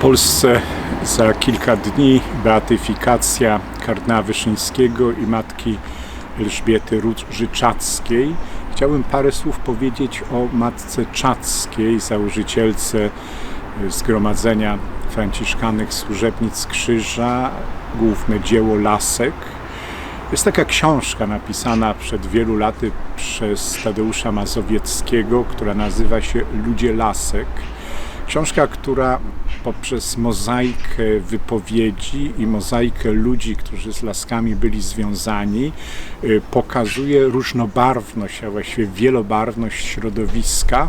Polsce za kilka dni beatyfikacja kardynała Wyszyńskiego i matki Elżbiety Róży-Czackiej. Chciałbym parę słów powiedzieć o matce Czackiej, założycielce y, Zgromadzenia Franciszkanych Służebnic Krzyża, główne dzieło Lasek. Jest taka książka napisana przed wielu laty przez Tadeusza Mazowieckiego, która nazywa się Ludzie Lasek. Książka, która poprzez mozaikę wypowiedzi i mozaikę ludzi, którzy z laskami byli związani, y, pokazuje różnobarwność, a właściwie wielobarwność środowiska,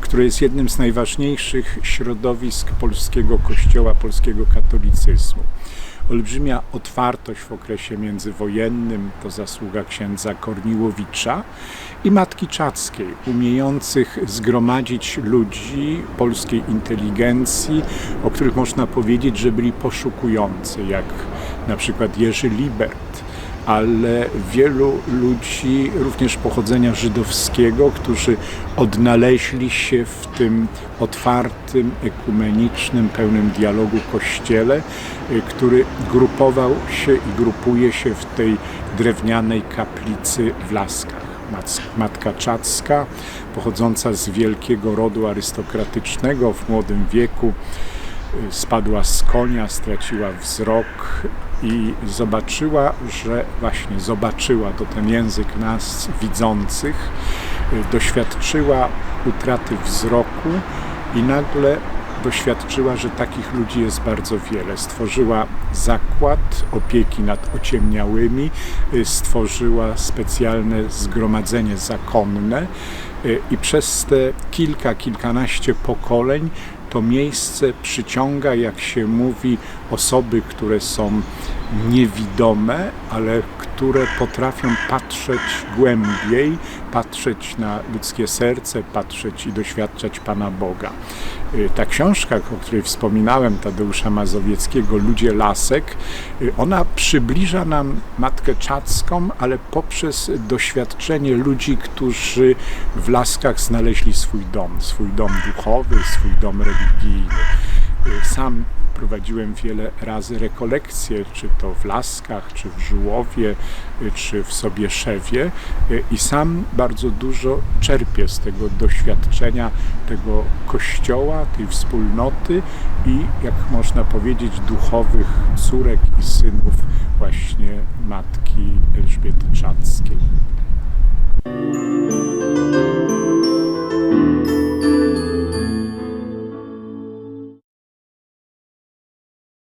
które jest jednym z najważniejszych środowisk polskiego kościoła, polskiego katolicyzmu olbrzymia otwartość w okresie międzywojennym, to zasługa księdza Korniłowicza i Matki Czackiej, umiejących zgromadzić ludzi polskiej inteligencji, o których można powiedzieć, że byli poszukujący, jak na przykład Jerzy Libert, ale wielu ludzi również pochodzenia żydowskiego, którzy odnaleźli się w tym otwartym, ekumenicznym, pełnym dialogu kościele, y, który grupował się i grupuje się w tej drewnianej kaplicy w Laskach. Matka Czacka, pochodząca z wielkiego rodu arystokratycznego w młodym wieku, y, spadła z konia, straciła wzrok i zobaczyła, że właśnie zobaczyła to ten język nas widzących, y, doświadczyła utraty wzroku i nagle doświadczyła, że takich ludzi jest bardzo wiele. Stworzyła zakład opieki nad ociemniałymi, y, stworzyła specjalne zgromadzenie zakonne y, i przez te kilka, kilkanaście pokoleń to miejsce przyciąga, jak się mówi, osoby, które są niewidome, ale które potrafią patrzeć głębiej, patrzeć na ludzkie serce, patrzeć i doświadczać Pana Boga. Y, ta książka, o której wspominałem, Tadeusza Mazowieckiego, Ludzie Lasek, y, ona przybliża nam Matkę Czacką, ale poprzez doświadczenie ludzi, którzy w Laskach znaleźli swój dom, swój dom duchowy, swój dom religijny. Y, sam prowadziłem wiele razy rekolekcje, czy to w Laskach, czy w Żułowie, czy w Sobieszewie i sam bardzo dużo czerpię z tego doświadczenia tego kościoła, tej wspólnoty i, jak można powiedzieć, duchowych córek i synów właśnie matki Elżbiety Czackiej.